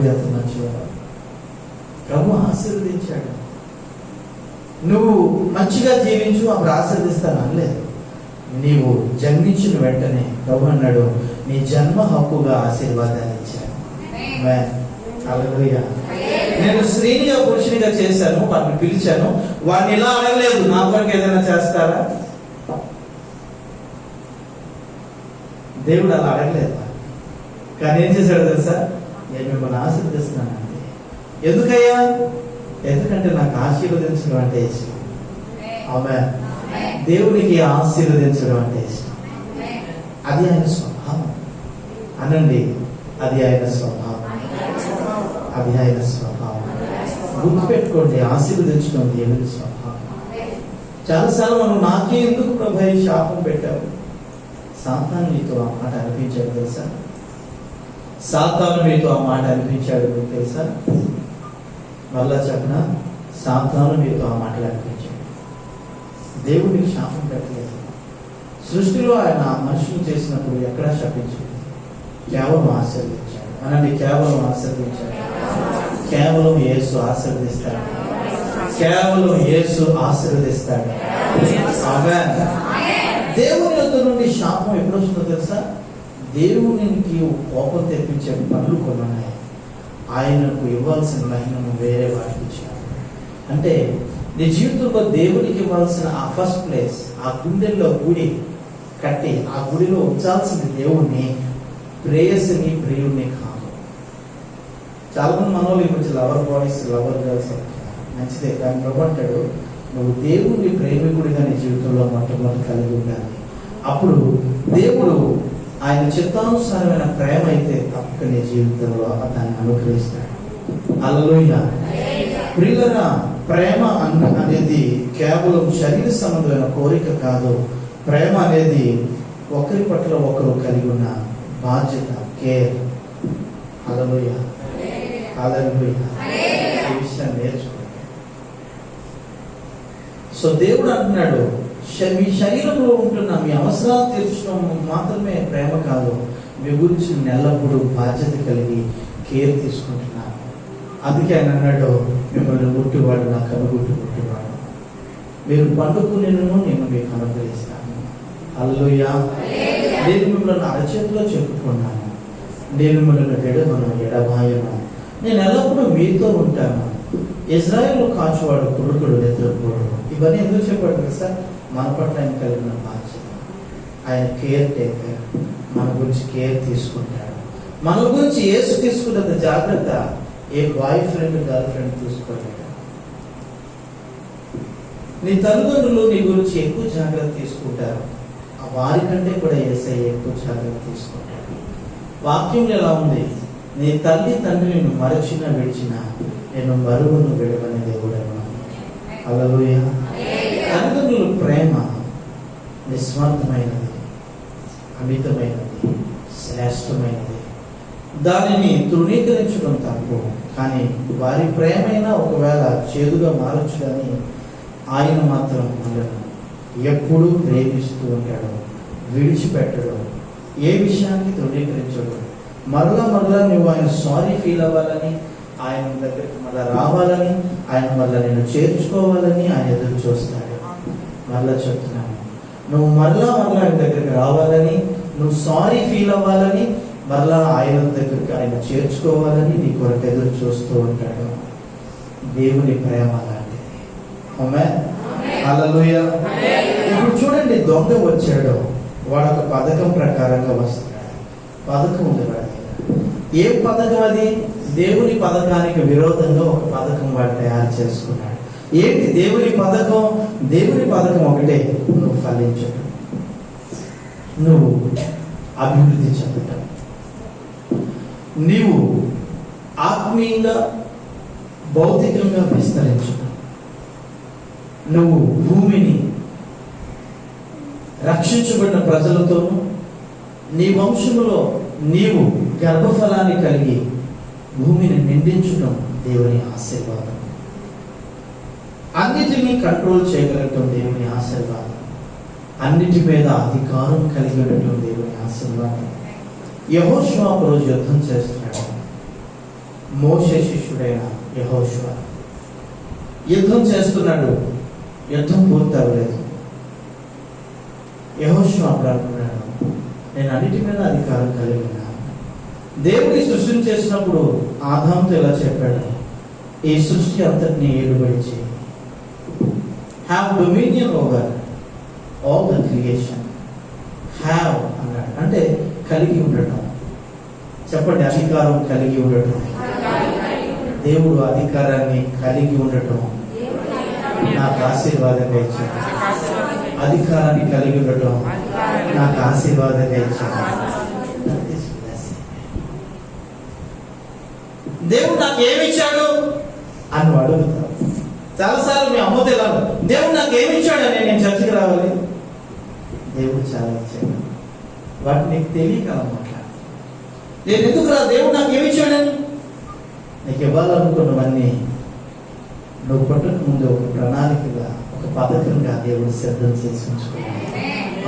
ప్రభు ఎంత మంచివాడు. ప్రభు ఆశీర్వదించాడు. నువ్వు మంచిగా జీవించు అప్పుడు ఆశీర్దిస్తాను అనలేదు. నీవు జన్మించిన వెంటనే ప్రభు అన్నాడు నీ జన్మ హక్కుగా ఆశీర్వాదాన్ని ఇచ్చాను. నేను స్త్రీనిగా పురుషునిగా చేశాను వారిని పిలిచాను. వాడిని ఇలా అడగలేదు నా కొరకు ఏదైనా చేస్తారా? దేవుడు అలా అడగలేదు. కానీ ఏం చేశాడు తెలుసా? నేను మిమ్మల్ని ఆశీర్వదిస్తున్నాను అంతే ఎందుకయ్యా? ఎందుకంటే నాకు ఆశీర్వదించడం అంటే ఇష్టం. ఆమె దేవునికి ఆశీర్వదించడం అంటే ఇష్టం. అది ఆయన స్వభావం. అనండి అది ఆయన స్వభావం. అది ఆయన స్వభావం. గుర్తుపెట్టుకోండి ఆశీర్వదించడం దేవుని స్వభావం. చాలాసార్లు మనం నాకే ఎందుకు ప్రభు ఈ శాపం పెట్టావు? సాతాను మీతో ఆ మాట అనిపించాడు తెలుసా? సాతాను మీతో ఆ మాట అనిపించాడు మీకు తెలుసా? మళ్ళా చెప్పన? సాతాను మీతో ఆ మాటలు అనిపించాడు. దేవుడు మీకు శాపం పెట్టలేదు. సృష్టిలో ఆయన మనుషులు చేసినప్పుడు ఎక్కడా శపించలేదు కేవలం ఆశీర్వదించాడు. అనండి కేవలం ఆశీర్వదించాడు. కేవలం యేసు ఆశీర్వదిస్తాడు. కేవలం యేసు ఆశీర్వదిస్తాడు. దేవుని యొద్ద నుండి శాపం ఎప్పుడు వస్తుందో తెలుసా? దేవునికి కోపం తెప్పించే పనులు కొన్ని ఉన్నాయి. ఆయనకు ఇవ్వాల్సిన మహిమను వేరే వారికి ఇచ్చాడు. అంటే నీ జీవితంలో దేవునికి ఇవ్వాల్సిన ఆ ఫస్ట్ ప్లేస్ ఆ గుండెల్లో గుడి కట్టి ఆ గుడిలో ఉంచాల్సిన దేవుణ్ణి ప్రేయస్ని ప్రియుణ్ణి కాదు. చాలా మంది మనోళ్ళు ఈ లవర్ బాయ్స్ లవర్ గర్ల్స్ మంచిదే కానీ ప్రభు అంటాడు నువ్వు దేవుని ప్రేమికుడిగా నీ జీవితంలో మొట్టమొదటి కలిగి ఉండాలి. అప్పుడు దేవుడు ఆయన చిత్తానుసారమైన ప్రేమ అయితే తప్పకనే జీవితంలో దాన్ని అనుగ్రహిస్తాడు. అలలోయ ప్రియులరా ప్రేమ అనేది కేవలం శరీర సంబంధమైన కోరిక కాదు. ప్రేమ అనేది ఒకరి పట్ల ఒకరు కలిగి ఉన్న బాధ్యత కేర్ అలలోయ అలలోయ ఈ విషయాన్ని నేర్చుకోండి. సో దేవుడు అంటున్నాడు మీ శరీరంలో ఉంటున్న మీ అవసరాలు తీర్చడం మాత్రమే ప్రేమ కాదు. మీ గురించి నేను ఎల్లప్పుడూ బాధ్యత కలిగి కేర్ తీసుకుంటున్నాను. అందుకే ఆయన అన్నాడు మిమ్మల్ని గుట్టువాడు నా కనుగుట్టు గుట్టువాడు మీరు పండుకునేను నేను మీకు అనుగ్రహిస్తాను అల్లుయా నేను మిమ్మల్ని అరచేతిలో చెప్పుకున్నాను. నేను మిమ్మల్ని ఎడమను ఎడబాయను. నేను ఎల్లప్పుడూ మీతో ఉంటాను. ఇజ్రాయెల్ కాచువాడు కురుకుడు నిద్రపోడు ఇవన్నీ ఎందుకు చెప్పాడు సార్? మన పట్ల ఆయన కలిగిన బాధ్యత ఆయన కేర్ టేకర్ మన గురించి కేర్ తీసుకుంటాడు. మన గురించి ఏసు తీసుకున్నంత జాగ్రత్త ఏ బాయ్ ఫ్రెండ్ గర్ల్ ఫ్రెండ్ తీసుకోలేడు. నీ తల్లిదండ్రులు నీ గురించి ఎక్కువ జాగ్రత్త తీసుకుంటారు. ఆ వారికంటే కూడా ఏసై ఎక్కువ జాగ్రత్త తీసుకుంటాడు. వాక్యంలో ఎలా ఉంది? నీ తల్లి తండ్రి నిన్ను మరచిన విడిచిన నేను మరువును విడవని దేవుడు అలలోయ తల్లిదండ్రుల ప్రేమ నిస్వార్థమైనది అమితమైనది శ్రేష్టమైనది. దానిని తృణీకరించడం తప్పు కానీ వారి ప్రేమైనా ఒకవేళ చేదుగా మారొచ్చుదని ఆయన మాత్రం ఉండడం. ఎప్పుడూ ప్రేమిస్తూ ఉంటాడు విడిచిపెట్టడు ఏ విషయాన్ని తృణీకరించడు. మరలా మరలా నువ్వు ఆయన సారీ ఫీల్ అవ్వాలని ఆయన దగ్గరికి మళ్ళీ రావాలని ఆయన మళ్ళీ నేను చేర్చుకోవాలని ఆయన ఎదురు చూస్తాడు. మళ్ళా చెప్తున్నాను. నువ్వు మరలా మరలా ఆయన దగ్గరికి రావాలని నువ్వు సారీ ఫీల్ అవ్వాలని మరలా ఆయన దగ్గరికి ఆయన చేర్చుకోవాలని నీ కొరకు ఎదురు చూస్తూ ఉంటాడు. దేవుని ప్రేమ లాంటిది. ఆమె హల్లెలూయ. ఇప్పుడు చూడండి దొంగ వచ్చాడు. వాడు ఒక పథకం ప్రకారంగా వస్తున్నాడు. పథకం ఉంది వాడి. ఏ పథకం అది? దేవుని పథకానికి విరోధంగా ఒక పథకం వాడు తయారు చేసుకున్నాడు. ఏంటి దేవుని పథకం? దేవుని పథకం ఒకటే నువ్వు ఫలించటం నువ్వు అభివృద్ధి చెందటం. నీవు ఆత్మీయంగా భౌతికంగా విస్తరించడం నువ్వు భూమిని రక్షించబడిన ప్రజలతోనూ నీ వంశములో నీవు గర్భఫలాన్ని కలిగి భూమిని నిండించడం దేవుని ఆశీర్వాదం. అన్నిటినీ కంట్రోల్ చేయగలగటం దేవుని ఆశీర్వాదం. అన్నిటి మీద అధికారం కలిగి దేవుని ఆశీర్వాదం. యహోశ్వ ఒక రోజు యుద్ధం చేస్తున్నాడు. మోషే శిష్యుడైన యహోశ్వ యుద్ధం చేస్తున్నాడు. యుద్ధం పూర్తి అవ్వలేదు. యహోశివ అప్పుడు అంటున్నాడు నేను అన్నిటి మీద అధికారం కలిగి ఉన్నాను దేవుని సృష్టిని చేసినప్పుడు ఆదాంతో ఇలా చెప్పాడు. ఈ సృష్టి అంతటిని ఏడుబడి చేయి. Have dominion over all the creation have అన్నాడు. అంటే కలిగి ఉండటం. చెప్పండి అధికారం కలిగి ఉండటం. దేవుడు అధికారాన్ని కలిగి ఉండటం. నాకు ఆశీర్వాదంగా ఇచ్చాడు. అధికారాన్ని కలిగి ఉండటం. నాకు ఆశీర్వాదంగా ఇచ్చాడు. దేవుడు నాకు ఏమి ఇచ్చాడు? అని అడుగుతాడు చాలాసార్లు మీ అమ్మతో ఇలా దేవుడు నాకు ఏమి ఇచ్చాడని నేను చర్చకి రావాలి? దేవుడు చాలా ఇచ్చాడు. వాటి నీకు తెలియక అన్నమాట నేను ఎందుకు రా? దేవుడు నాకు ఏమి ఇచ్చాడని నీకు ఇవ్వాలనుకున్నవన్నీ నువ్వు పుట్టక ముందు ఒక ప్రణాళికగా ఒక పథకంగా దేవుడు సిద్ధం చేసి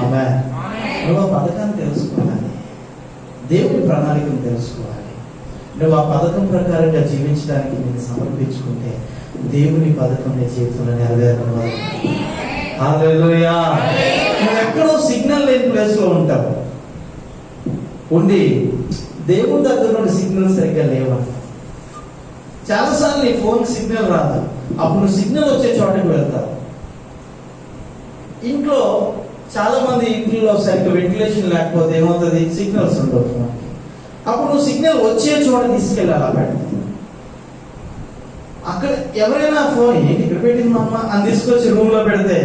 ఆమె నువ్వు ఆ పథకాన్ని తెలుసుకోవాలి. దేవుని ప్రణాళికను తెలుసుకోవాలి. నువ్వు ఆ పథకం ప్రకారంగా జీవించడానికి నేను సమర్పించుకుంటే దేవుని పథకం నీ జీవితంలో నెరవేరడం నువ్వు ఎక్కడో సిగ్నల్ లేని ప్లేస్లో ఉంటావు. ఉండి దేవుని దగ్గర నుండి సిగ్నల్ సరిగ్గా లేవంట చాలాసార్లు నీ ఫోన్ సిగ్నల్ రాదు. అప్పుడు నువ్వు సిగ్నల్ వచ్చే చోటకి వెళ్తావు. ఇంట్లో చాలా మంది ఇంట్లో సరిగ్గా వెంటిలేషన్ లేకపోతే ఏమవుతుంది? సిగ్నల్స్ ఉండవు. అప్పుడు నువ్వు సిగ్నల్ వచ్చే చోట తీసుకెళ్ళాలి అలా అక్కడ ఎవరైనా ఫోన్ ఏంటి ఇక్కడ పెట్టింది మా అమ్మ? అని తీసుకొచ్చి రూమ్లో పెడితే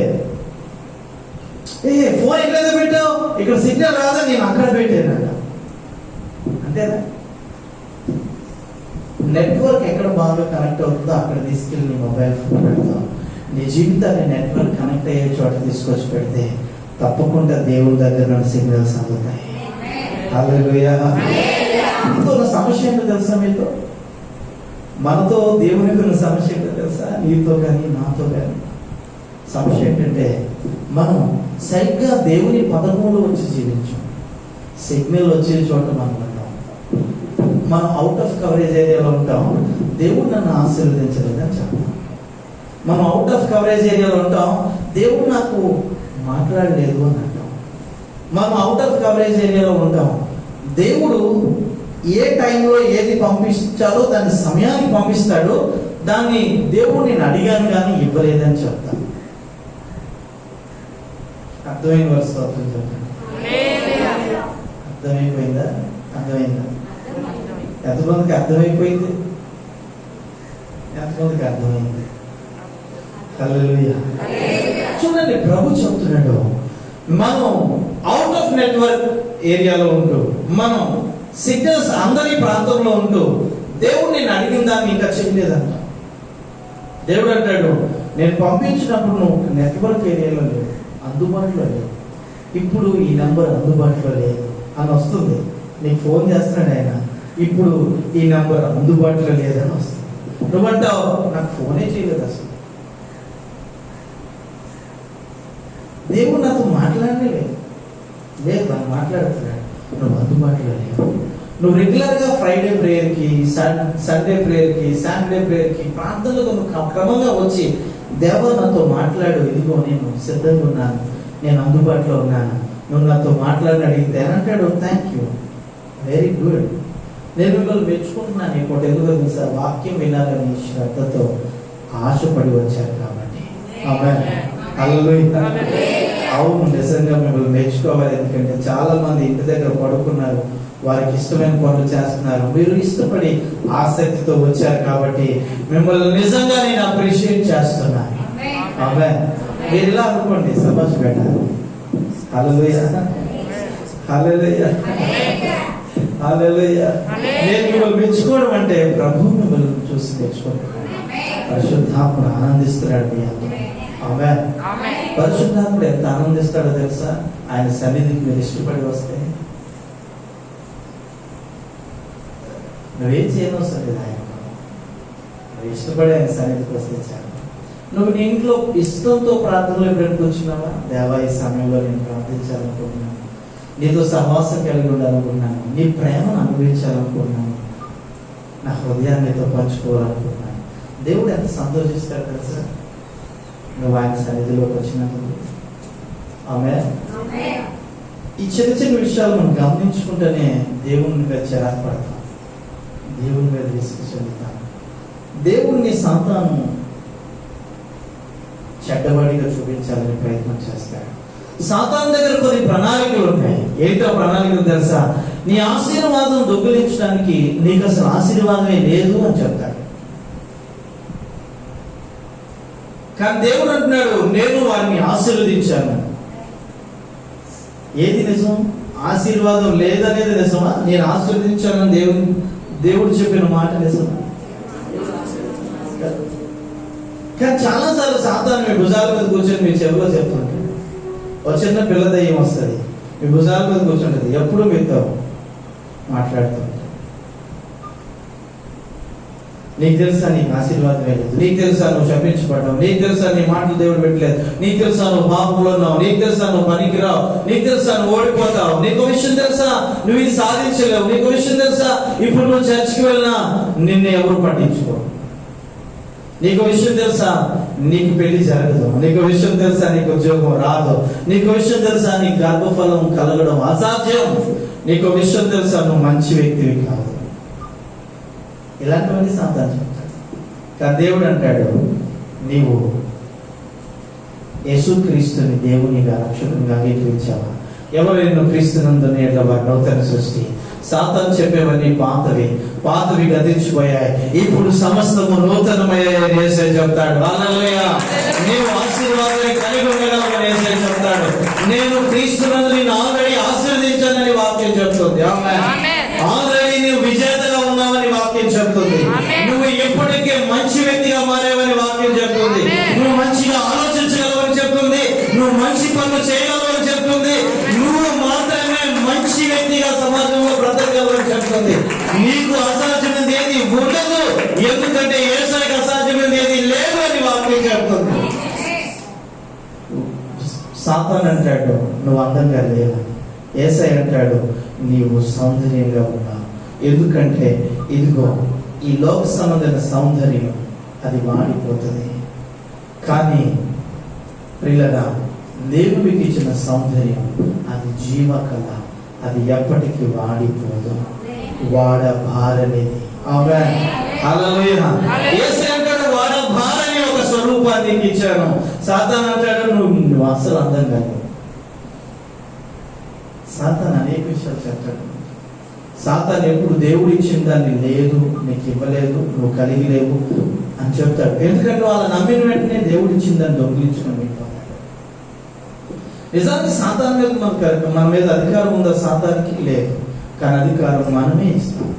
ఏ ఫోన్ ఎక్కడైతే పెట్టావు? ఇక్కడ సిగ్నల్ రాదా? నేను అక్కడ పెట్టానంట. అంతేనా నెట్వర్క్ ఎక్కడ బాగా కనెక్ట్ అవుతుందో అక్కడ తీసుకెళ్ళి నీ మొబైల్ ఫోన్ పెడతాం నీ జీవితాన్ని నెట్వర్క్ కనెక్ట్ అయ్యే చోట తీసుకొచ్చి పెడితే తప్పకుండా దేవుని దగ్గర నుండి సిగ్నల్స్ అందుతాయి. సమస్య ఏంటో తెలుసా మీతో మనతో దేవునికి ఉన్న సమస్య ఏంటో తెలుసా? నీతో కానీ నాతో కానీ సమస్య ఏంటంటే మనం సరిగ్గా దేవుని పదములో వచ్చి జీవించాం. సిగ్నల్ వచ్చే చోట మనం ఉంటాం మనం అవుట్ ఆఫ్ కవరేజ్ ఏరియాలో ఉంటాం? దేవుడు నన్ను ఆశీర్వదించలేదని చెప్తాం మనం అవుట్ ఆఫ్ కవరేజ్ ఏరియాలో ఉంటాం? దేవుడు నాకు మాట్లాడలేదు అని అంటాం. మనం అవుట్ ఆఫ్ కవరేజ్ ఏరియాలో ఉంటాం? దేవుడు ఏ టైంలో ఏది పంపించాలో దాని సమయానికి పంపిస్తాడో దాన్ని దేవుడు నేను అడిగాను కానీ ఇవ్వలేదని చెప్తాను అర్థమైన వరుస చెప్పండి. అర్థమైపోయిందా? అర్థమైందా? ఎంతమందికి అర్థమైపోయింది? ఎంతమందికి అర్థమైంది? చూడండి ప్రభు చెప్తున్నాడు మనం అవుట్ ఆఫ్ నెట్వర్క్ ఏరియాలో ఉంటూ మనం సిగ్నల్స్ అందరి ప్రాంతంలో ఉంటూ దేవుడు నేను అడిగిన దాన్ని ఇంకా చెప్పలేదంట. దేవుడు అంటాడు నేను పంపించినప్పుడు నువ్వు నెట్వర్క్ ఏరియాలో లేవు అందుబాటులో లేవు. ఇప్పుడు ఈ నెంబర్ అందుబాటులో లేదు అని వస్తుంది. నీకు ఫోన్ చేస్తున్నాడు ఆయన ఇప్పుడు ఈ నెంబర్ అందుబాటులో లేదని వస్తుంది. నువ్వంటావు నాకు ఫోనే చేయలేదు అసలు. దేవుడు నాతో మాట్లాడనే లేదు. లేదు నాకు మాట్లాడుతున్నాడు నువ్వు అందుబాటులో లేవు. నువ్వు రెగ్యులర్గా ఫ్రైడే ప్రేయర్కి సండే ప్రేయర్కి సాటర్డే ప్రేయర్కి ప్రార్థనలకు నువ్వు క్ర- క్రమంగా వచ్చి దేవ నాతో మాట్లాడు. ఇదిగో నేను సిద్ధంగా ఉన్నాను. నేను అందుబాటులో ఉన్నాను. నువ్వు నాతో మాట్లాడిన అడిగితే అంటాడు థ్యాంక్ యూ వెరీ గుడ్ నేను మిమ్మల్ని మెచ్చుకుంటున్నాను ఇంకోటి ఎందుకు తెలుసా వాక్యం వినాలని శ్రద్ధతో ఆశపడి వచ్చారు కాబట్టి. ఆమేన్. అవును నిజంగా మిమ్మల్ని మెచ్చుకోవాలి ఎందుకంటే చాలా మంది ఇంటి దగ్గర పడుకున్నారు. వారికి ఇష్టమైన పనులు చేస్తున్నారు. మీరు ఇష్టపడి ఆసక్తితో వచ్చారు కాబట్టి మిమ్మల్ని నిజంగా నేను అప్రిషియేట్ చేస్తున్నాను ఆమె మీరు ఇలా అనుకోండి సభాష్ బేట నేను మిమ్మల్ని మెచ్చుకోవడం అంటే ప్రభు మిమ్మల్ని చూసి మెచ్చుకుంటున్నాను పరిశుద్ధాత్ముడు ఆనందిస్తున్నాడు మీ అందరూ. పరిశుద్ధాత్ముడు ఎంత ఆనందిస్తాడో తెలుసా? ఆయన సన్నిధికి మీరు ఇష్టపడి వస్తే. నువ్వేం చేయనవసరం లేదు ఆయన నువ్వు ఇష్టపడి ఆయన సన్నిధికి వస్తే చాలు. నువ్వు నీ ఇంట్లో ఇష్టంతో ప్రార్థనలో ఎప్పుడైనా కూర్చున్నావా? దేవా ఈ సమయంలో నేను ప్రార్థించాలనుకుంటున్నాను. నీతో సహవాసం కలిగి ఉండాలనుకుంటున్నాను. నీ ప్రేమను అనుభవించాలనుకుంటున్నాను. నా హృదయాన్ని నీతో పంచుకోవాలనుకుంటున్నాను. దేవుడు ఎంత సంతోషిస్తాడు తెలుసా? నువ్వు ఆయన సన్నిధిలోకి వచ్చినందుకు ఆమె ఈ చిన్న చిన్న విషయాలు మనం గమనించుకుంటేనే దేవుని మీద చిరాకు పడతాం దేవుని మీద విసుగు చెందుతాం. దేవుణ్ణి సంతానం చెడ్డబడిగా చూపించాలని ప్రయత్నం చేస్తాడు. సాతాన్ దగ్గర కొన్ని ప్రణాళికలు ఉంటాయి. ఏంటో ప్రణాళికలు తెలుసా? నీ ఆశీర్వాదం దొంగిలించడానికి నీకు అసలు ఆశీర్వాదమే లేదు అని చెప్తాడు. కానీ దేవుడు అంటున్నాడు నేను వారిని ఆశీర్వదించాను. ఏది నిజం? ఆశీర్వాదం లేదనేది నిజమా? నేను ఆశీర్వదించానని దేవుడు దేవుడు చెప్పిన మాట నిజమా? కానీ చాలాసార్లు సాతాను మీ భుజాల మీద కూర్చొని మీ చెవిలో చెప్తుంటాడు ఒక చిన్న పిల్ల దయ్యం వస్తుంది. మీ భుజాల మీద కూర్చుంటుంది. ఎప్పుడు మీతో మాట్లాడతాం నీకు తెలుసా నీకు ఆశీర్వాదం లేదు నీకు తెలుసా నువ్వు క్షమించబడ్డావు నీకు తెలుసా నీ మాటలు దేవుడు పెట్టలేదు? నీకు తెలుసా నువ్వు పాపంలో ఉన్నావు? నీకు తెలుసా నువ్వు పనికిరావు? నీకు తెలుసా నువ్వు ఓడిపోతావు? నీకు విషయం తెలుసా? నువ్వు ఇది సాధించలేవు. నీకు విషయం తెలుసా? ఇప్పుడు నువ్వు చర్చికి వెళ్ళినా నిన్ను ఎవరు పట్టించుకో? నీకు విషయం తెలుసా? నీకు పెళ్ళి జరగదు. నీకు విషయం తెలుసా? నీకు ఉద్యోగం రాదు. నీకు విషయం తెలుసా? నీకు గర్భఫలం కలగడం అసాధ్యం. నీకు విషయం తెలుసా? నువ్వు మంచి వ్యక్తివి కాదు ఇలాంటివన్నీ సాంతాన్ని చెప్తాడు. కానీ దేవుడు అంటాడు నీవు యేసుక్రీస్తుని దేవునిగా రక్షకునిగా అంగీకరించావా? ఎవరు నిన్ను క్రీస్తునందు నేట్ల వారి నూతన సృష్టి? సాతాను చెప్పేవన్నీ పాతవి పాతవి గతించిపోయాయి. ఇప్పుడు సమస్తము నూతనమయ్యాయని వేసే చెప్తాడు. నీవు ఆశీర్వాదాన్ని కలిగి ఉండగలవని వేసే చెప్తాడు. నేను క్రీస్తునందు నిన్ను ఆల్రెడీ ఆశీర్వదించానని వాక్యం చెప్తుంది. ఆల్రెడీ నీవు విజేతగా ఉన్నావని వాక్యం చెప్తుంది ఆమేన్. నువ్వు ఇప్పటికే మంచి వ్యక్తిగా మారేవని వాక్యం చెప్తుంది. నువ్వు మంచిగా ఆలోచించగలవని చెప్తుంది. నువ్వు మంచి పనులు చేయగలవని చెప్తుంది. నువ్వు మాత్రమే మంచి వ్యక్తిగా సమాజంలో బ్రతకగలవని చెప్తుంది. నీకు అసాధ్యమైనది ఏది ఉండదు. ఎందుకంటే ఏసానికి అసాధ్యమైనది ఏది లేదు అని వాక్యం చెప్తుంది. సాతాన్ అంటాడు నువ్వు అందంగా లేవు. ఏసై అంటాడు నీవు సౌందర్యంగా ఉన్నావు. ఎందుకంటే ఇదిగో ఈ లోక సంబంధమైన సౌందర్యం అది వాడిపోతుంది కానీ ప్రియులరా మీకు ఇచ్చిన సౌందర్యం అది జీవకళ అది ఎప్పటికీ వాడిపోదు. వాడ భారనేది ఆమె వాడ భారని ఒక స్వరూపాన్ని ఇచ్చాను. సాతాన్ అంటాడు నువ్వు నువ్వు అసలు అర్థం కాదు. సాతాన్ అనేక విషయాలు చెప్తాడు. సాతాన్ ఎప్పుడు దేవుడు ఇచ్చిన దాన్ని లేదు నీకు ఇవ్వలేదు నువ్వు కలిగి లేవు అని చెప్తాడు. ఎందుకంటే వాళ్ళ నమ్మిన వెంటనే దేవుడు ఇచ్చిన దాన్ని దొంగిలించుకుని నిజానికి సాతాన్ మీద మనకు మన మీద అధికారం ఉందా? సాతానికి లేదు. కానీ అధికారం మనమే ఇస్తాం.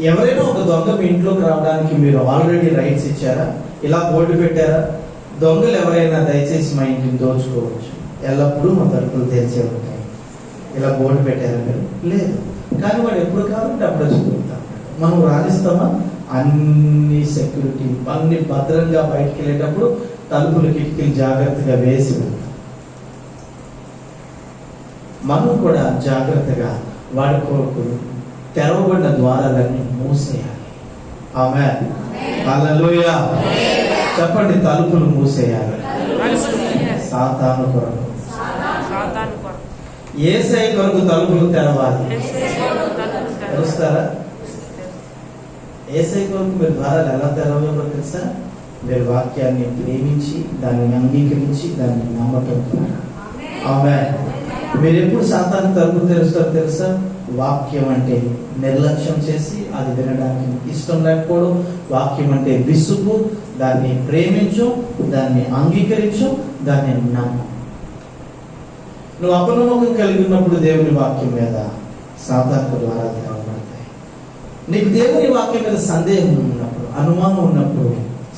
ఎవరైనా ఒక దొంగ మీ ఇంట్లోకి రావడానికి మీరు ఆల్రెడీ రైట్స్ ఇచ్చారా? ఇలా బోర్డు పెట్టారా? దొంగలు ఎవరైనా దయచేసి మా ఇంటిని దోచుకోవచ్చు. ఎల్లప్పుడూ మా తలుపులు తెరిచే ఉంటాయి. ఇలా బోర్డు పెట్టారా మీరు? లేదు. కానీ వాడు ఎప్పుడు కావాలంటే అప్పుడు వచ్చి మనం రాణిస్తామా? అన్ని సెక్యూరిటీ అన్ని భద్రంగా బయటికి వెళ్ళేటప్పుడు తలుపులు కిటికీలు జాగ్రత్తగా వేసి మనం కూడా జాగ్రత్తగా వాడి కొరకు తెరవబడిన ద్వారాలన్నీ మూసేయాలి. ఆమె హల్లెలూయా. చెప్పండి తలుపులు మూసేయాలి. సాతాను కొరకు. ఏసై కొరకు తలుపులు తెరవాలి. తెలుస్తారా ఏసై కొరకు మీరు ద్వారాలు ఎలా తెరవాలో తెలుసా? మీరు వాక్యాన్ని ప్రేమించి దాన్ని అంగీకరించి దాన్ని నమ్మకం ఆమె మీరు ఎప్పుడు సాతాన్ని తలుపు తెరుస్తారో తెలుసా? వాక్యం అంటే నిర్లక్ష్యం చేసి అది వినడానికి ఇష్టం లేకపోవడం. వాక్యం అంటే విసుగు. దాన్ని ప్రేమించు దాన్ని అంగీకరించు దాన్ని నమ్ము. నువ్వు అపనమ్మకం కలిగి ఉన్నప్పుడు దేవుని వాక్యం మీద సాధారణ ద్వారా తెరవబడతాయి నీకు దేవుని వాక్యం మీద సందేహం ఉన్నప్పుడు అనుమానం ఉన్నప్పుడు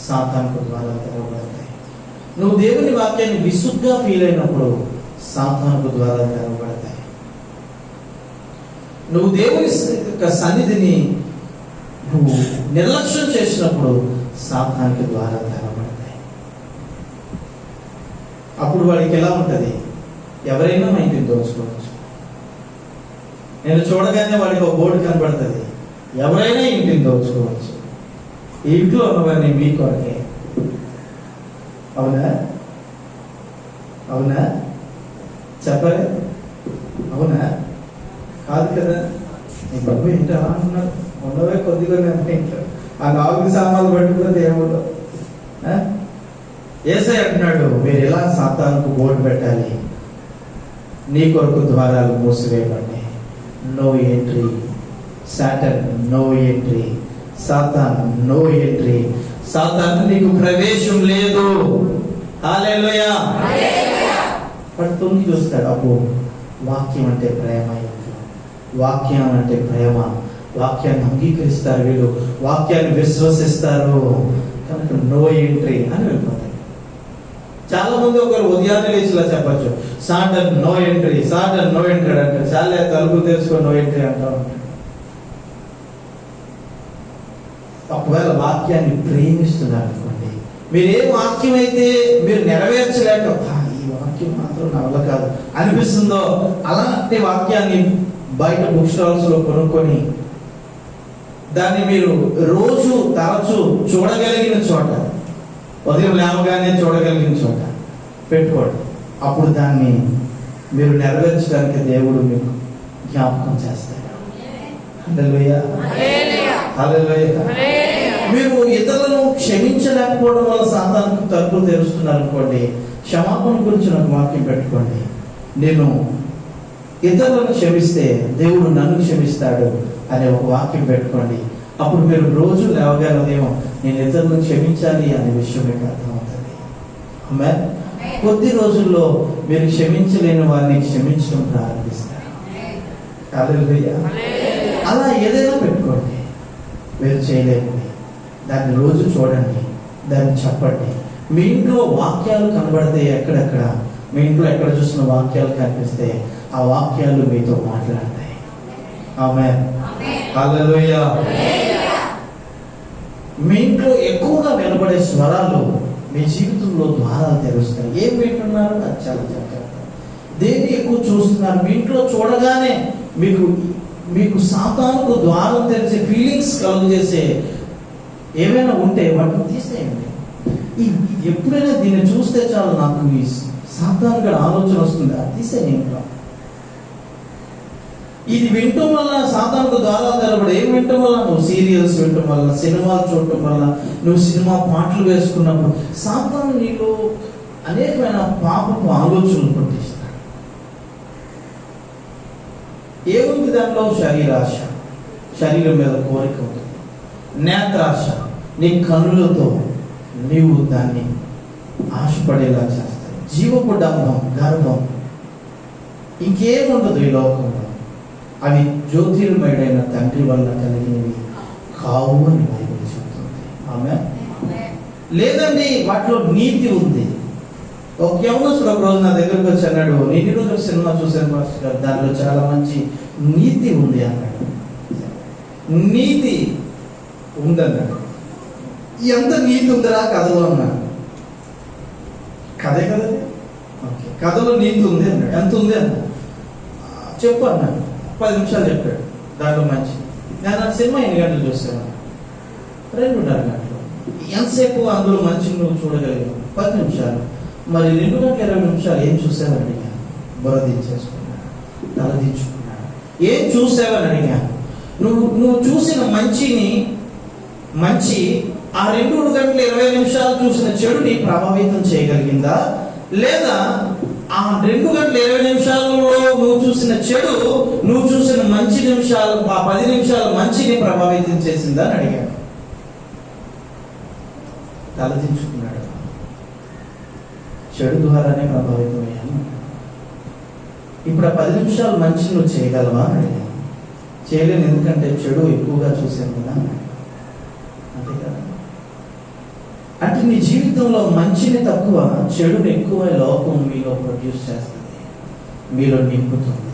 సాతానికి ద్వారా తెరవబడతాయి నువ్వు దేవుని వాక్యాన్ని విసుగ్గా ఫీల్ అయినప్పుడు సాతానుకు ద్వారా తెరవబడతాయి నువ్వు దేవుని యొక్క సన్నిధిని నువ్వు నిర్లక్ష్యం చేసినప్పుడు సాతానికి ద్వారా తెరవబడతాయి అప్పుడు వాడికి ఎలా ఉంటుంది? ఎవరైనా మా ఇంటిని దోచుకోవచ్చు. నేను చూడగానే వాడికి ఒక బోర్డు కనపడుతుంది. ఎవరైనా ఇంటిని దోచుకోవచ్చు. ఈ ఇంట్లో ఉన్నవారిని మీ కొరకే. అవునా? అవునా? చెప్పరే? అవునా? కాదు కదా. నీ బాబు ఏంటి అంటున్నాడు అంటున్నారు ఉండవే కొద్దిగా అంటే ఇంట్లో. ఆ నాలుగు సామాన్లు పట్టుకున్న దేవుడు. ఏసై అంటున్నాడు మీరు ఇలా సాతానికి బోర్డు పెట్టాలి. నీ కొరకు ద్వారాలు మూసివేయబడి no entry. Satan no entry. Satan no entry. సాతాన్ నీకు ప్రవేశం లేదు. హల్లెలూయా. వాడు తొంగి చూస్తాడు అబ్బో వాక్యం అంటే ప్రేమ వాక్యం అంటే ప్రేమ. వాక్యాన్ని అంగీకరిస్తారు వీళ్ళు వాక్యాన్ని విశ్వసిస్తారు. కనుక నో ఎంట్రీ అని వెళ్ళిపోతాయి చాలా మంది ఒకరు ఉదయాన్నే లేచి ఇలా చెప్పచ్చు. Satan no entry. Satan no entry అంటారు. చాలా తలుపు తెలుసుకో నో ఎంట్రీ అంటా ఒకవేళ వాక్యాన్ని ప్రేమిస్తున్నారు అనుకోండి మీరు ఏ వాక్యం అయితే మీరు నెరవేర్చలేక ఈ వాక్యం మాత్రం నా వల్ల కాదు అనిపిస్తుందో అలాంటి వాక్యాన్ని బయట బుక్ స్టాల్స్లో కొనుక్కొని దాన్ని మీరు రోజు తరచు చూడగలిగిన చోట ఉదయం లేవగానే చూడగలిగిన చోట పెట్టుకోండి. అప్పుడు దాన్ని మీరు నెరవేర్చడానికి దేవుడు మీకు జ్ఞాపకం చేస్తాడు మీరు ఇతరులను క్షమించలేకపోవడం వల్ల సాధారణకు తలుపులు తెరుస్తున్నారు అనుకోండి క్షమాపణ గురించి నాకు వాక్యం పెట్టుకోండి. నేను ఇతరులను క్షమిస్తే దేవుడు నన్ను క్షమిస్తాడు అనే ఒక వాక్యం పెట్టుకోండి. అప్పుడు మీరు రోజు లేవగానే ఉదయం నేను ఇతరులను క్షమించాలి అనే విషయం మీకు అర్థమవుతుంది. ఆమె కొద్ది రోజుల్లో మీరు క్షమించలేని వారిని క్షమించడం ప్రారంభిస్తారు. అలా ఏదైనా పెట్టుకోండి. మీరు చేయలేనివి దాన్ని రోజు చూడండి. దాన్ని చెప్పండి. మీ ఇంట్లో వాక్యాలు కనబడితే ఎక్కడెక్కడ? మీ ఇంట్లో ఎక్కడ చూసిన వాక్యాలు కనిపిస్తే ఆ వాక్యాలు మీతో మాట్లాడతాయి. ఆమె హల్లెలూయా మీ ఇంట్లో ఎక్కువగా వినబడే స్వరాలు మీ జీవితంలో ద్వారా తెరుస్తాయి ఏం వింటున్నారు? అది చాలా జాగ్రత్త దేన్ని ఎక్కువ చూస్తున్నారు. మీ ఇంట్లో చూడగానే మీకు మీకు సాతానుకు ద్వారం తెరిచే ఫీలింగ్స్ కలుగజేసే ఏమైనా ఉంటే వాటిని తీసేయండి. ఈ- ఎప్పుడైనా దీన్ని చూస్తే చాలు నాకు ఈ సాతానుగా ఆలోచన వస్తుంది. అది తీసేయండి ఇంట్లో. ఇది వినటం వల్ల సాతానుకు ద్వారా తెలబడి ఏం వినటం వల్ల? నువ్వు సీరియల్స్ వినటం వల్ల సినిమాలు చూడటం వల్ల నువ్వు సినిమా పాటలు వేసుకున్నప్పుడు సాధారణ నీలో అనేకమైన పాపపు ఆలోచనలు పుట్టిస్తాడు ఏముంది దాంట్లో? శరీరాశ. శరీరం మీద కోరిక ఉంటుంది. నేత్రాశ. నీ కన్నులతో నీవు దాన్ని ఆశపడేలా చేస్తాయి జీవపు డంభం గర్భం. ఇంకేముండదు ఈ లోకం? అవి జ్యోతిర్మయుడైన తండ్రి వల్ల కలిగినవి కావు అని బైబిల్ చెప్తుంది ఆమె లేదండి వాటిలో నీతి ఉంది. ఒక యవనస్తుడు ఒక రోజు నా దగ్గరకు వచ్చి అన్నాడు నేను ఈ రోజు ఒక సినిమా చూశాను మాస్టర్ గారు? దాంట్లో చాలా మంచి నీతి ఉంది అన్నాడు. నీతి ఉందన్నాడు. ఎంత నీతి ఉందిరా కథలో? అన్నాడు. కథే ఓకే. కథలో నీతి ఉంది అన్నాడు. ఎంత ఉంది? అన్నాడు. "ఆ, చెప్పు అన్నాడు. పది నిమిషాలు చెప్పాడు. దాంట్లో మంచి. నేను ఆ సినిమా ఎన్ని గంటలు చూసాను రెండున్నర గంటలు. ఎంతసేపు అందులో మంచి నువ్వు చూడగలిగావు? పది నిమిషాలు. మరి రెండు గంటల ఇరవై నిమిషాలు ఏం చూసావని అడిగాను. బుర్ర తల ఏం చూసావని అడిగాను. నువ్వు నువ్వు చూసిన మంచిని మంచి ఆ రెండు గంటల ఇరవై నిమిషాలు చూసిన చెడుని ప్రభావితం చేయగలిగిందా? లేదా ఆ రెండు గంటల ఇరవై నిమిషాలలో నువ్వు చూసిన చెడు నువ్వు చూసిన మంచి నిమిషాలు ఆ పది నిమిషాలు మంచిని ప్రభావితం చేసిందా అని తలదించుకున్నాడు. చెడు ద్వారానే ప్రభావితం అయ్యాను ఇప్పుడు ఆ పది నిమిషాలు మంచి నువ్వు చేయగలవా అని అడిగాను చేయలేను ఎందుకంటే చెడు ఎక్కువగా చూసాను కదా అంతే కదా? అంటే నీ జీవితంలో మంచిని తక్కువ చెడుని ఎక్కువ లోకం మీలో ప్రొడ్యూస్ చేస్తుంది మీలో నింపుతుంది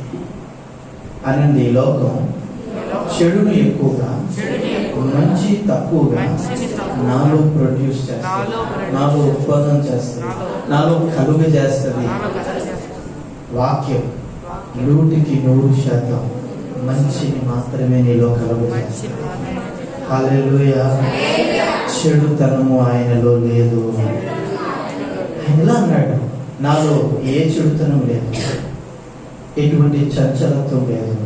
అనండి ఈ లోకం చెడుని ఎక్కువగా. మంచి తక్కువగా. నాలో ప్రొడ్యూస్ చేస్తుంది నాలో ఉత్పన్నం చేస్తుంది నాలో. కలుగ చేస్తుంది. వాక్యం. నూటికి నూరు శాతం మంచిని మాత్రమే నీలో కలుగు హల్లెలూయా చెడుతనము ఆయనలో లేదు. ఎలా అన్నాడు నాలో ఏ చెడుతనం లేదు. ఎటువంటి చంచలత్వం లేదు.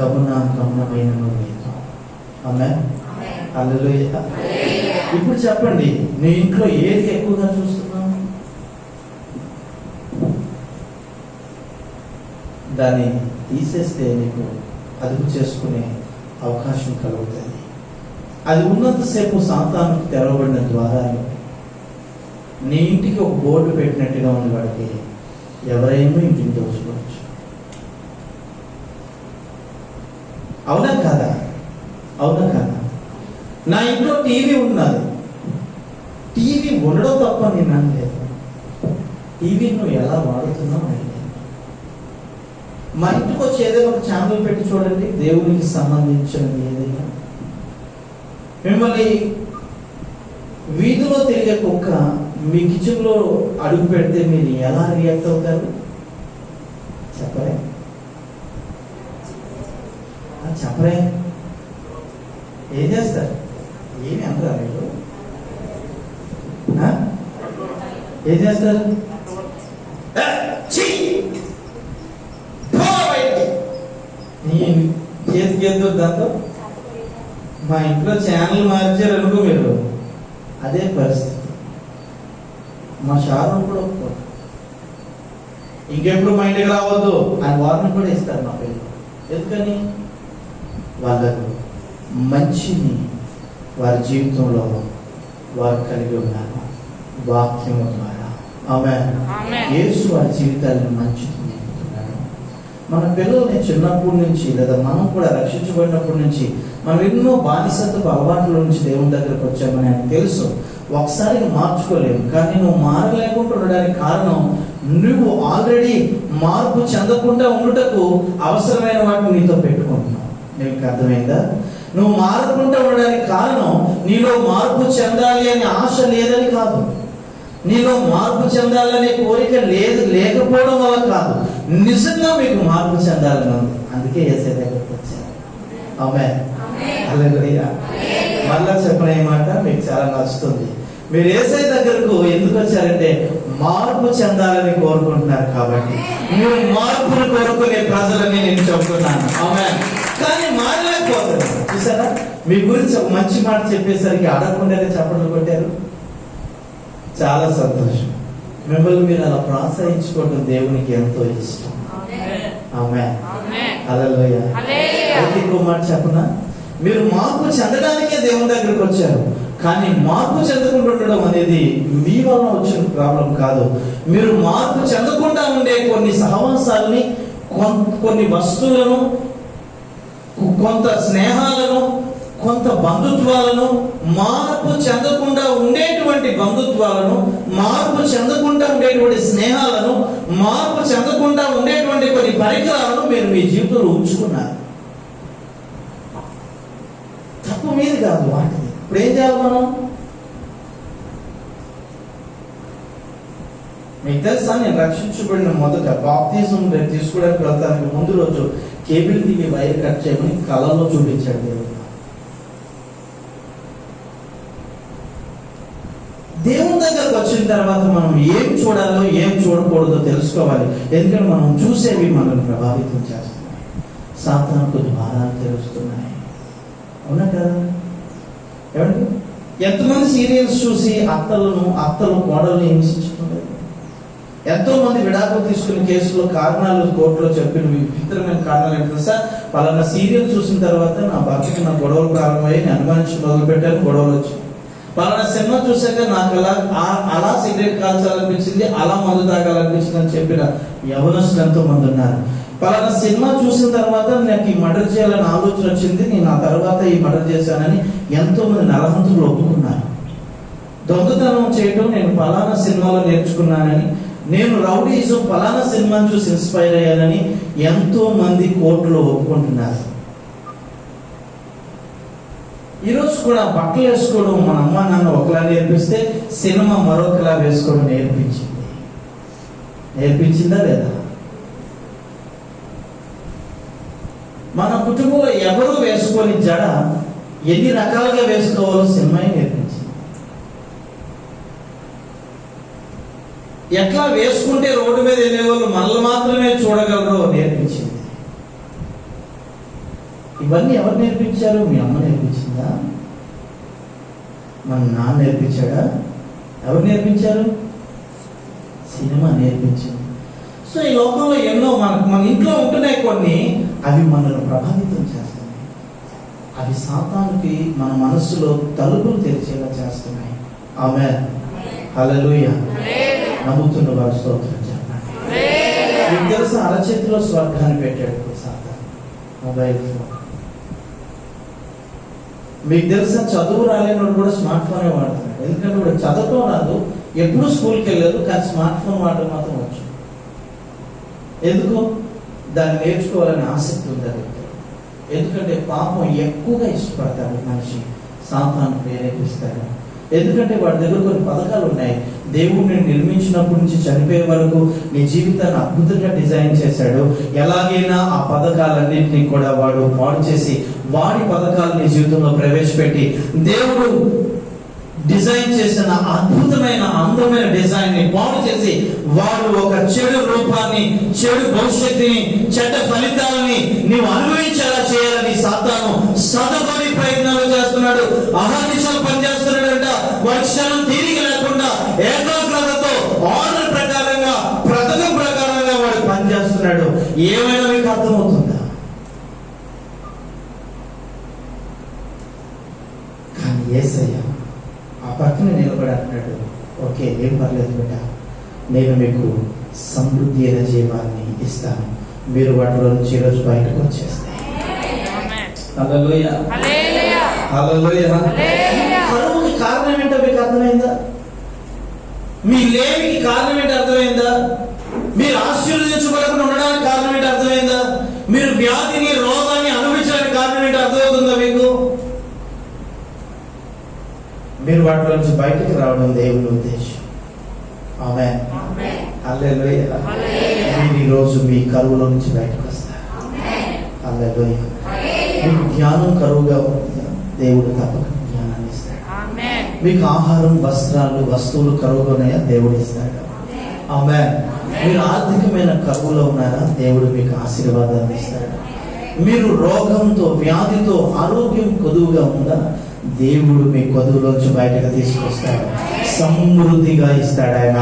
గమన గమనమైనను లేదు. ఆమె హల్లెలూయా. ఇప్పుడు చెప్పండి నీ ఇంట్లో ఏది ఎక్కువగా చూస్తున్నావు దాన్ని తీసేస్తే నీకు అదుపు చేసుకునే అవకాశం కలుగుతుంది అది ఉన్నంతసేపు సాతానికి తెరవబడిన ద్వారాలు నీ ఇంటికి ఒక బోర్డు పెట్టినట్టుగా ఉన్న వాడికి ఎవరైనా ఇంటిని దోచుకోవచ్చు. అవునా కదా? అవునా కదా? నా ఇంట్లో టీవీ ఉన్నది. టీవీ ఉండడం తప్ప నేను అనలేదు. టీవీ నువ్వు ఎలా వాడుతున్నావు మా ఇంటికి వచ్చి ఏదైనా ఒక ఛానల్ పెట్టి చూడండి దేవునికి సంబంధించినది ఏదైనా. మిమ్మల్ని వీధిలో తిరిగే కుక్క మీ కిచెన్లో అడుగు పెడితే మీరు ఎలా రియాక్ట్ అవుతారు? చెప్పరే. చెప్పరే. ఏం చేస్తారు? ఏమి అంటారు మీరు ఏం చేస్తారు? నేను నీ చేతికి ఎందుకు దాంతో మా ఇంట్లో ఛానల్ మార్చారు అనుకో మీరు. అదే పరిస్థితి. మా షారు కూడా ఒప్పుకోరు ఇంకెప్పుడు మా ఇంటికి రావద్దు. అని వారిని కూడా ఇస్తారు మా పిల్లలు. ఎందుకని? వాళ్ళకు మంచిని వారి జీవితంలో వారు కలిగి ఉన్నారు? వాక్యము ద్వారా. ఆమె. యేసు వారి జీవితాలను మంచిది మన పిల్లల్ని చిన్నప్పటి నుంచి లేదా మనం కూడా రక్షించబడినప్పటి నుంచి మనం ఎన్నో బానిసత్వపు అలవాట్ల నుంచి దేవుని దగ్గరకు వచ్చామని ఆయన తెలుసు. ఒకసారి మార్చుకోలేము కానీ నువ్వు మారలేకుండా ఉండడానికి కారణం నువ్వు ఆల్రెడీ మార్పు చెందకుండా ఉండుటకు అవసరమైన వాటిని నీతో పెట్టుకుంటున్నావు. నీకు అర్థమైందా? నువ్వు మారకుండా ఉండడానికి కారణం నీలో మార్పు చెందాలి అనే ఆశ లేదని కాదు. నీలో మార్పు చెందాలనే కోరిక లేదు లేకపోవడం వల్ల కాదు. నిజంగా మీకు మార్పు చెందాలని ఉంది. అందుకే ఏసే దగ్గరకు వచ్చాను. ఆమె మళ్ళా చెప్పిన మాట మీకు చాలా నచ్చుతుంది. మీరు ఏసై దగ్గరకు ఎందుకు వచ్చారంటే మార్పు చెందాలని కోరుకుంటున్నారు కాబట్టి. మీరు మార్పును కోరుకునే ప్రజలని నేను చెప్తున్నాను ఆమె కానీ మారలేకపోతున్నారు. చూసారా? మీ గురించి ఒక మంచి మాట చెప్పేసరికి అడగకుండానే చెప్పడం కొట్టారు. చాలా సంతోషం. మిమ్మల్ని మీరు అలా ప్రోత్సహించుకోవడం దేవునికి ఎంతో ఇష్టం. ఆమె హల్లెలూయా. అయితే ఇంకో మాట చెప్పనా? మీరు మార్పు చెందడానికే దేవుని దగ్గరికి వచ్చారు. కానీ మార్పు చెందకుండా ఉండడం అనేది మీ వలన వచ్చిన ప్రాబ్లం కాదు. మీరు మార్పు చెందకుండా ఉండే కొన్ని సహవాసాలని కొన్ని వస్తువులను కొంత స్నేహాలను కొంత బంధుత్వాలను మార్పు చెందకుండా ఉండేటువంటి బంధుత్వాలను మార్పు చెందకుండా ఉండేటువంటి స్నేహాలను మార్పు చెందకుండా ఉండేటువంటి కొన్ని పరికరాలను మీరు మీ జీవితంలో ఉంచుకున్నారు. తప్పు మీది కాదు? వాటిది. ఇప్పుడు ఏం చేయాలి మనం? మీకు తెలుసా నేను రక్షించబడిన మొదట బాప్తిజం రేపు తీసుకోవడానికి వెళ్తానికి ముందు రోజు కేబుల్ టీవీ వైర్ కట్ చేయమని కళలో చూపించాడు దేవుడు. దేవుని దగ్గరకు వచ్చిన తర్వాత మనం ఏం చూడాలో ఏం చూడకూడదో తెలుసుకోవాలి. ఎందుకంటే మనం చూసేవి మనల్ని ప్రభావితం చేస్తున్నాయి. సాతానికి ద్వారాలు తెలుస్తున్నాయి. అవునా కదా? ఏమండి ఎంతమంది సీరియల్స్ చూసి అత్తలను అత్తలు కోడల్ని హింసించుకుంటారు? ఎంతో మంది విడాకులు తీసుకున్న కేసులో కారణాలు కోర్టులో చెప్పిన విచిత్రమైన కారణాలు ఏంటో సార్ పలానా సీరియల్ చూసిన తర్వాత నా భర్తకి నా గొడవలు ప్రారంభమయ్యి నేను అనుమానించి మొదలుపెట్టాను గొడవలు వచ్చాయి. పలానా సినిమా చూశాక నాకు అలా అలా సిగరెట్ కాల్చాలనిపించింది అలా మందు తాగాలనిపించింది అని చెప్పిన యవనస్తులు ఎంతో మంది ఉన్నారు. పలానా సినిమా చూసిన తర్వాత నాకు ఈ మర్డర్ చేయాలని ఆలోచన వచ్చింది. నేను ఆ తర్వాత ఈ మర్డర్ చేశానని ఎంతో మంది నరహంతులు ఒప్పుకున్నారు. దొంగతనం చేయటం నేను పలానా సినిమాలో నేర్చుకున్నానని నేను రౌడీజం పలానా సినిమాని చూసి ఇన్స్పైర్ అయ్యానని ఎంతో మంది కోర్టులో ఒప్పుకుంటున్నారు. ఈరోజు కూడా బట్టలు వేసుకోవడం మన అమ్మ నాన్న ఒకలా నేర్పిస్తే సినిమా మరొకలా వేసుకోవడం నేర్పించింది. నేర్పించిందా లేదా? మన కుటుంబంలో ఎవరు వేసుకొని జడ ఎన్ని రకాలుగా వేసుకోవాలో సినిమాయి నేర్పించింది. ఎట్లా వేసుకుంటే రోడ్డు మీద వెళ్ళే వాళ్ళు మనల్ని మాత్రమే చూడగలరో నేర్పించింది. ఇవన్నీ ఎవరు నేర్పించారు? మీ అమ్మ నేర్పించిందా? మన నాన్న నేర్పించాడా? ఎవరు నేర్పించారు? సినిమా నేర్పించింది. సో ఈ లోకంలో ఎన్నో మనకు మన ఇంట్లో ఉంటున్నాయి కొన్ని. అవి మనల్ని ప్రభావితం చేస్తున్నాయి. అవి సాతానికి మన మనస్సులో తలుపులు తెరిచేలా చేస్తున్నాయి. ఆమె హల్లెలూయా. నమ్ముతున్న వారు స్తోత్రం చెప్పండి మీకు తెలుసు అరచేతిలో స్వర్గాన్ని పెట్టాడు సాతాన్. Mobile phone. మీకు తెలుసా చదువు రాలేనప్పుడు కూడా స్మార్ట్ ఫోనే వాడుతున్నాడు. ఎందుకంటే వాడు చదవటం రాదు. ఎప్పుడు స్కూల్కి వెళ్ళారు కానీ స్మార్ట్ ఫోన్ వాడటం మాత్రం ఎందుకు? దాన్ని నేర్చుకోవాలని ఆసక్తి ఉంది ఎందుకంటే పాపం ఎక్కువగా ఇష్టపడతాడు మనిషి. సాతాను ప్రేరేపిస్తాడు. ఎందుకంటే వాడి దగ్గర కొన్ని పథకాలు ఉన్నాయి. దేవుడిని నిర్మించినప్పటి నుంచి చనిపోయే వరకు నీ జీవితాన్ని అద్భుతంగా డిజైన్ చేశాడు. ఎలాగైనా ఆ పథకాలన్నింటినీ కూడా వాడు పాడు చేసి వాడి పథకాలు నీ జీవితంలో ప్రవేశపెట్టి దేవుడు డిజైన్ చేసిన అద్భుతమైన అందమైన డిజైన్ని బాగు చేసి వారు ఒక చెడు రూపాన్ని చెడు భవిష్యత్తుని చెడ్డ ఫలితాలని నీవు అనుభవించేలా చేయాలని సాతాను సదపడి ప్రయత్నాలు చేస్తున్నాడు. అహర్నిశలు పనిచేస్తున్నాడంట. వాడి తీరిక లేకుండా ఏకాగ్రతతో ఆర్డర్ ప్రకారంగా ప్రథమ ప్రకారంగా వాడు పనిచేస్తున్నాడు. ఏమైనా మీకు అర్థమవుతుందా కానీ ఏసయ్య ఆ పక్కన నిలబడి అంటున్నాడు ఓకే ఏం పర్లేదు బిడ్డ. నేను మీకు సమృద్ధి అయిన జీవాన్ని ఇస్తాను. మీరు వాటిలో నుంచి ఈరోజు బయటకు వచ్చేస్తాను. హల్లెలూయా. హల్లెలూయా. కరువుకి కారణం ఏంటో మీకు అర్థమైందా? మీ లేమికి కారణం ఏంటో అర్థమైందా? మీరు ఆశీర్వదించబడకుండా ఉండడానికి కారణం ఏంటో అర్థమైందా? మీరు వ్యాధిని రోగాన్ని అనుభవించడానికి కారణం ఏంటో అర్థమవుతుందా మీకు మీరు వాటిలో నుంచి బయటికి రావడం దేవుని ఉద్దేశం. ఆమె మీరు ఈ రోజు మీ కరువులో నుంచి బయటకు వస్తారు. హల్లెలూయా. మీకు జ్ఞానం కరువుగా ఉంటుందా దేవుడు తప్పక జ్ఞానాన్ని ఇస్తాడు. మీకు ఆహారం వస్త్రాలు వస్తువులు కరువుగా ఉన్నాయా? దేవుడు ఇస్తాడు. ఆమె మీరు ఆర్థికమైన కరువులో ఉన్నారా? దేవుడు మీకు ఆశీర్వాదాన్ని ఇస్తాడు. మీరు రోగంతో వ్యాధితో ఆరోగ్యం కొదువుగా ఉందా? దేవుడు మీ కొదువులోంచి బయటకు తీసుకొస్తాడు. సమృద్ధిగా ఇస్తాడు ఆయన.